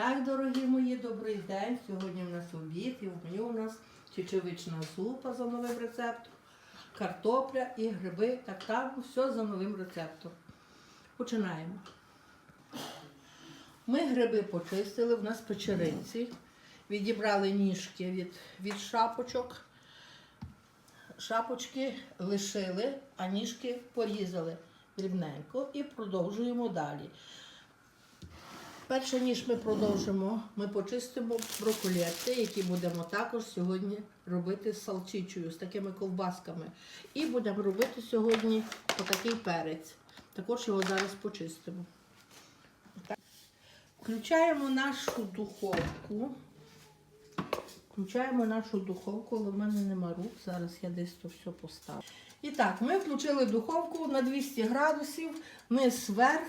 Так, дорогі мої, добрий день. Сьогодні у нас обід і в меню у нас чечевична зупа за новим рецептом, картопля і гриби. Так само все за новим рецептом. Починаємо. Ми гриби почистили, в нас печериці. Відібрали ніжки від, від шапочок. Шапочки лишили, а ніжки порізали дрібненько і продовжуємо далі. Перше, ніж ми продовжимо, ми почистимо броколети, які будемо також сьогодні робити з салчичою, з такими ковбасками. І будемо робити сьогодні отакий перець. Також його зараз почистимо. Включаємо нашу духовку. Включаємо нашу духовку, але в мене нема рук. Зараз я десь то все поставлю. І так, ми включили духовку на 200 градусів, низ вверх.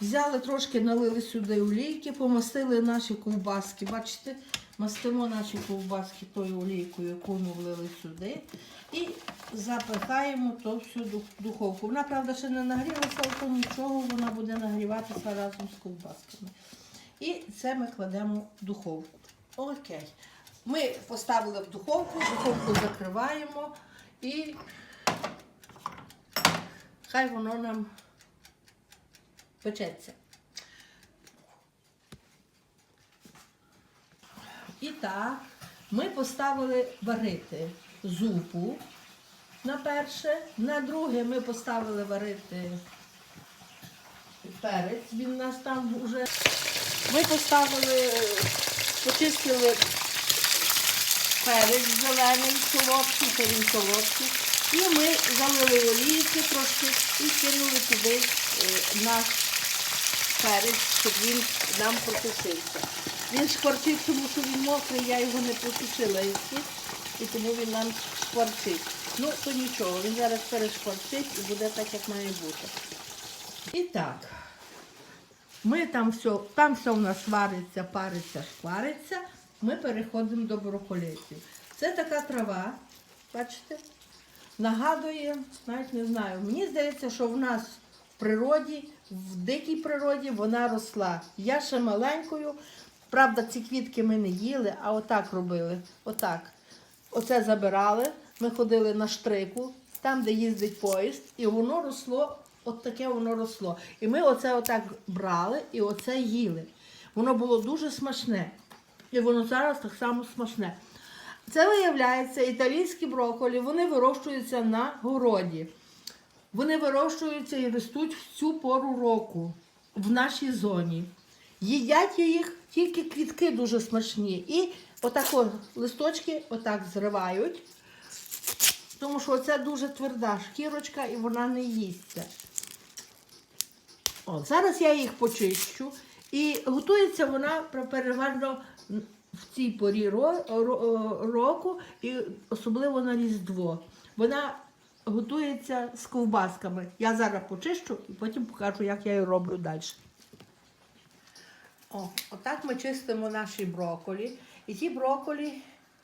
Взяли трошки, налили сюди олійки, помастили наші ковбаски. Бачите, мастимо наші ковбаски тою олійкою, яку ми влили сюди. І запихаємо то всю духовку. Вона, правда, ще не нагрілася, то нічого, вона буде нагріватися разом з ковбасками. І це ми кладемо в духовку. Окей. Ми поставили в духовку, духовку закриваємо і хай воно нам печеться. І так, ми поставили варити зупу на перше, на друге ми поставили варити перець, він у нас там вже. Ми поставили, почистили перець зелений, солодкий, то він солодкий. І ми залили олійки трошки і кинули туди е, наш перець, щоб він нам протушився. Він шкварчить, тому що він мокрий, я його не іще, і тому він нам шкварчить. Ну, то нічого, він зараз перешкварчить і буде так, як має бути. І так, ми там все, там все в нас вариться, париться, шквариться. Ми переходимо до броколетів. Це така трава, бачите? Нагадує, навіть не знаю. Мені здається, що в нас в природі, в дикій природі вона росла. Я ще маленькою. Правда, ці квітки ми не їли, а отак робили. Отак. Оце забирали. Ми ходили на штрику, там, де їздить поїзд, і воно росло, от таке воно росло. І ми оце отак брали і оце їли. Воно було дуже смачне. І воно зараз так само смачне. Це виявляється італійські брокколі, вони вирощуються на городі. Вони вирощуються і ростуть в цю пору року в нашій зоні. Їдять їх тільки квітки дуже смачні. І отак о, листочки отак зривають, тому що це дуже тверда шкірочка і вона не їсться. О, зараз я їх почищу. І готується вона переважно в цій порі ро- року, і особливо на Різдво. Вона готується з ковбасками. Я зараз почищу і потім покажу, як я її роблю далі. О, отак ми чистимо наші брокколі. І ті брокколі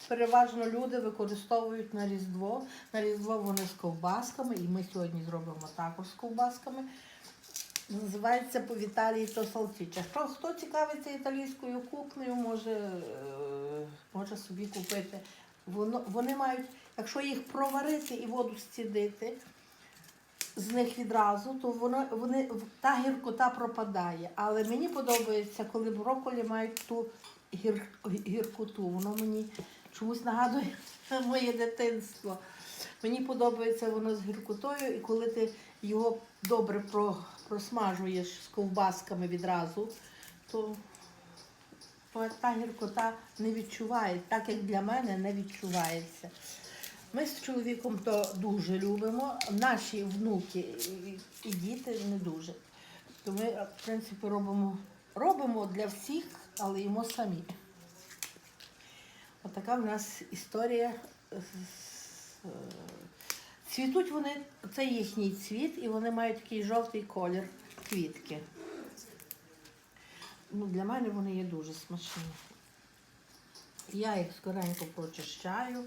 переважно люди використовують на Різдво. На Різдво вони з ковбасками, і ми сьогодні зробимо також з ковбасками. Називається по Віталії то салчича. Хто, хто цікавиться італійською кухнею, може, е, може собі купити. Воно, вони мають, якщо їх проварити і воду зцідити з них відразу, то воно, вони, та гіркота пропадає. Але мені подобається, коли брокколі мають ту гір, гіркоту. Воно мені чомусь нагадує моє дитинство. Мені подобається воно з гіркотою, і коли ти його добре про, просмажуєш з ковбасками відразу, то та гіркота не відчуває, так як для мене не відчувається. Ми з чоловіком то дуже любимо. Наші внуки і- діти не дуже. То ми, в принципі, робимо, робимо для всіх, але їмо самі. Отака в нас історія. з- Цвітуть вони, це їхній цвіт, і вони мають такий жовтий колір квітки. Ну, для мене вони є дуже смачні. Я їх скоренько прочищаю.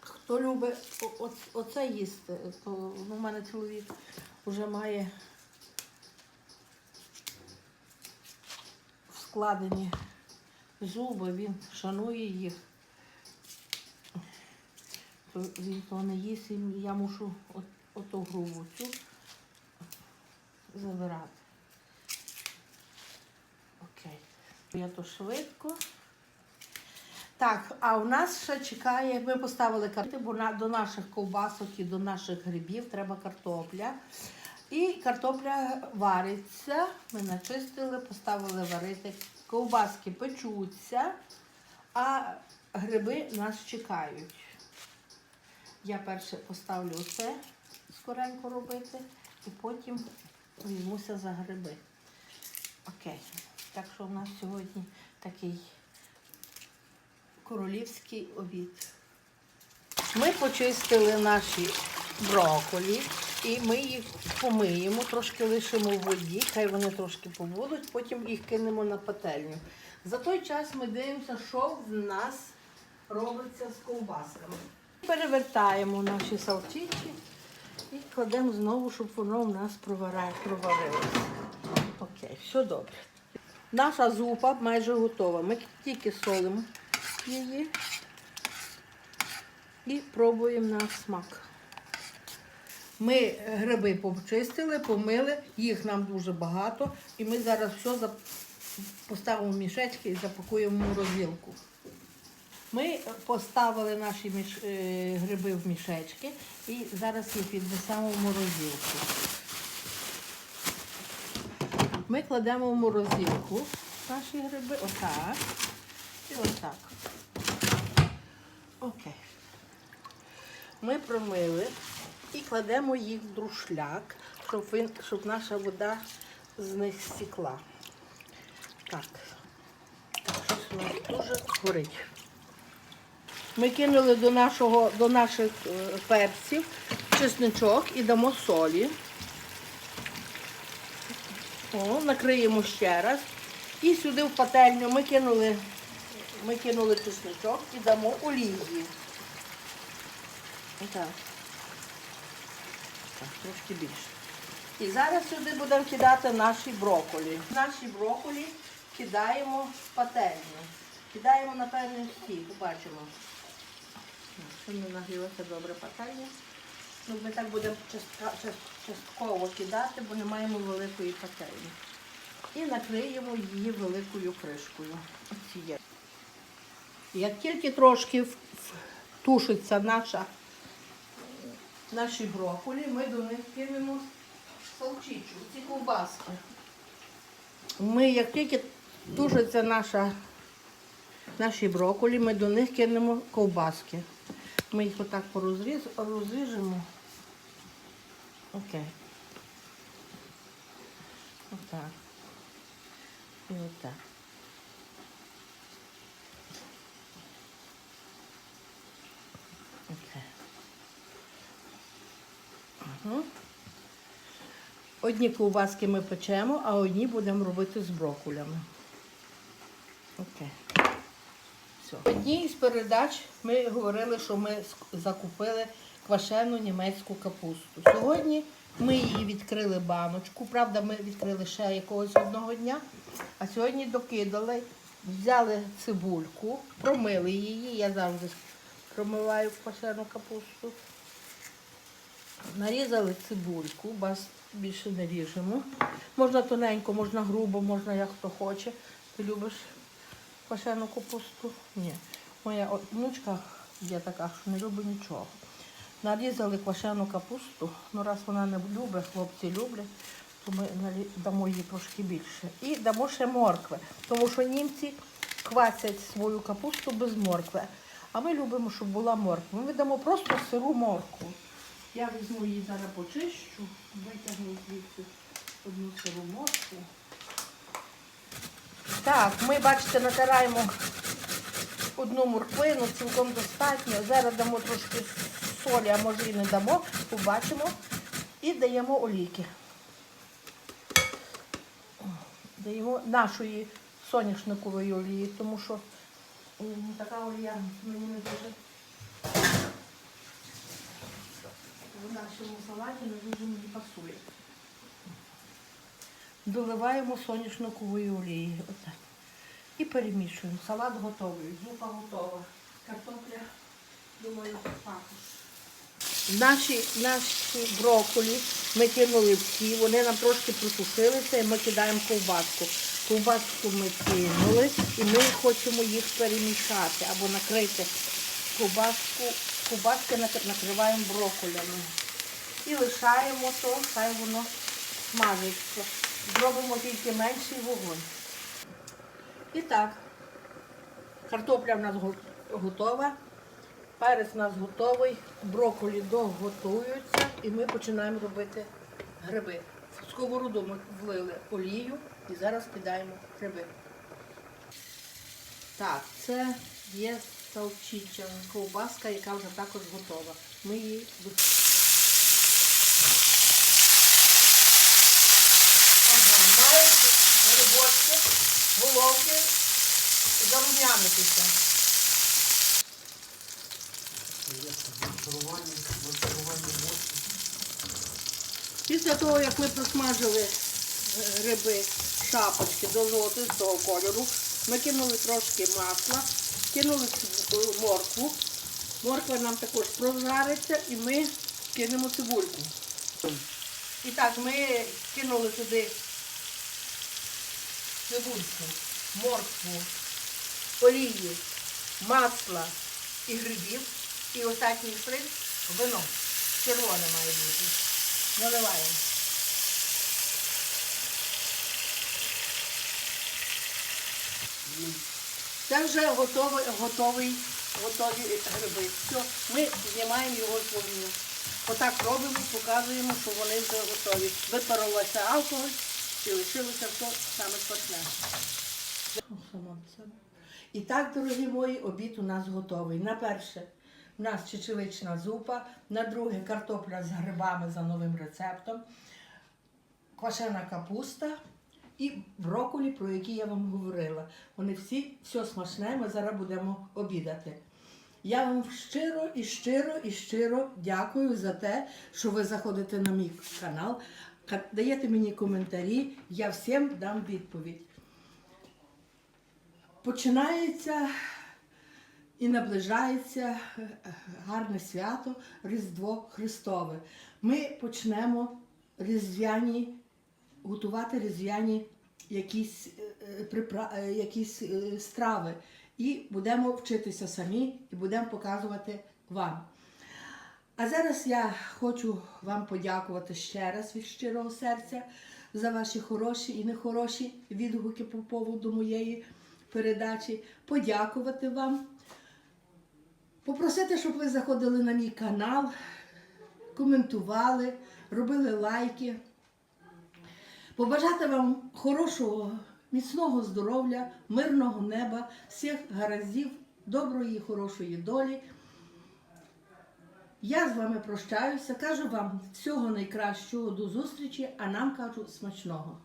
Хто любить оце їсти, то ну, в мене чоловік вже має складені зуби, він шанує їх. То Він то не їсть, я мушу от, оту грубу цю забирати. Окей. Я то швидко. Так, а у нас ще чекає, ми поставили картоплю, бо на, до наших ковбасок і до наших грибів треба картопля. І картопля вариться. Ми начистили, поставили варити. Ковбаски печуться, а гриби нас чекають. Я перше поставлю це скоренько робити, і потім візьмуся за гриби. Окей. Так що в нас сьогодні такий королівський обід. Ми почистили наші брокколі і ми їх помиємо, трошки лишимо в воді, хай вони трошки побудуть, потім їх кинемо на пательню. За той час ми дивимося, що в нас робиться з ковбасками. Перевертаємо наші салчичі і кладемо знову, щоб воно в нас проварилося. Окей, все добре. Наша зупа майже готова. Ми тільки солимо її і пробуємо на смак. Ми гриби почистили, помили, їх нам дуже багато, і ми зараз все поставимо в мішечки і запакуємо в морозилку. Ми поставили наші міш... е, гриби в мішечки і зараз їх віднесемо в морозилку. Ми кладемо в морозилку наші гриби, отак. І отак. Окей. Ми промили і кладемо їх в друшляк, щоб, він, щоб наша вода з них стекла. Так. Щось у нас дуже горить. Ми кинули до, нашого, до наших е, перців чесничок і дамо солі. О, накриємо ще раз. І сюди в пательню ми кинули, ми кинули чесничок і дамо олії. Отак. Так, трошки більше. І зараз сюди будемо кидати наші брокколі. Наші брокколі кидаємо в пательню. Кидаємо на певний побачимо. Ще не нагрілася добре пательня. Ну, ми так будемо частково кидати, бо не маємо великої пательні. І накриємо її великою кришкою. Як тільки трошки тушиться наша, наші брокколі, ми до них кинемо салчичу, ці ковбаски. Ми, як тільки тушиться наша, наші брокколі, ми до них кинемо ковбаски. Ми їх отак порозріз, розріжемо. Окей. Отак. І отак. Окей. Угу. Одні ковбаски ми печемо, а одні будемо робити з брокколями. Окей. Все. В одній з передач ми говорили, що ми закупили квашену німецьку капусту. Сьогодні ми її відкрили баночку. Правда, ми відкрили ще якогось одного дня. А сьогодні докидали, взяли цибульку, промили її. Я завжди промиваю квашену капусту. Нарізали цибульку, бас більше не ріжемо. Можна тоненько, можна грубо, можна як хто хоче. Ти любиш квашену капусту? Ні. Моя внучка є така, що не любить нічого. Нарізали квашену капусту, ну раз вона не любить, хлопці люблять, то ми дамо їй трошки більше. І дамо ще моркви, тому що німці квасять свою капусту без моркви. А ми любимо, щоб була морква. Ми дамо просто сиру моркву. Я візьму її зараз почищу, витягну звідси одну сиру моркву. Так, ми, бачите, натираємо одну морквину, цілком достатньо. Зараз дамо трошки солі, а може і не дамо, побачимо. І даємо олійки. Даємо нашої соняшникової олії, тому що така олія мені не дуже в нашому салаті не дуже мені пасує. Доливаємо соняшникової олії. Отак. І перемішуємо. Салат готовий, зупа готова. Картопля, думаю, також. Наші, наші брокколі ми кинули в ті, вони нам трошки притушилися і ми кидаємо ковбаску. Ковбаску ми кинули і ми хочемо їх перемішати або накрити. Ковбаску, ковбаски накриваємо брокколями. І лишаємо то, хай воно смажиться. Зробимо тільки менший вогонь. І так, картопля в нас готова. Перець у нас готовий, брокколі доготуються і ми починаємо робити гриби. В сковороду ми влили олію і зараз кидаємо гриби. Так, це є салчича, ковбаска, яка вже також готова. Ми її ви- Ага, мають грибочки, головки зарум'янитися. Після того, як ми просмажили е, гриби, шапочки до золотистого кольору, ми кинули трошки масла, кинули е, моркву. Морква нам також прожариться і ми кинемо цибульку. І так, ми кинули туди цибульку, моркву, олію, масла і грибів. І останній шрифт вино. Червоне має бути. Наливаємо. Це вже готовий, готовий, готові гриби. Все, ми знімаємо його з вогню. Отак робимо, показуємо, що вони вже готові. Випарувався алкоголь і лишилося все саме смачне. І так, дорогі мої, обід у нас готовий. На перше, у нас чечевична зупа, на друге картопля з грибами за новим рецептом, квашена капуста і брокколі, про які я вам говорила. Вони всі, все смачне, ми зараз будемо обідати. Я вам щиро і щиро і щиро дякую за те, що ви заходите на мій канал, ка- даєте мені коментарі, я всім дам відповідь. Починається і наближається е, гарне свято Різдво Христове. Ми почнемо різдвяні, готувати різдвяні якісь, е, е, припра- якісь страви. І будемо вчитися самі і будемо показувати вам. А зараз я хочу вам подякувати ще раз від щирого серця за ваші хороші і нехороші відгуки по поводу моєї передачі. Подякувати вам. Попросити, щоб ви заходили на мій канал, коментували, робили лайки. Побажати вам хорошого, міцного здоров'я, мирного неба, всіх гараздів, доброї, і хорошої долі. Я з вами прощаюся, кажу вам всього найкращого до зустрічі, а нам кажу смачного.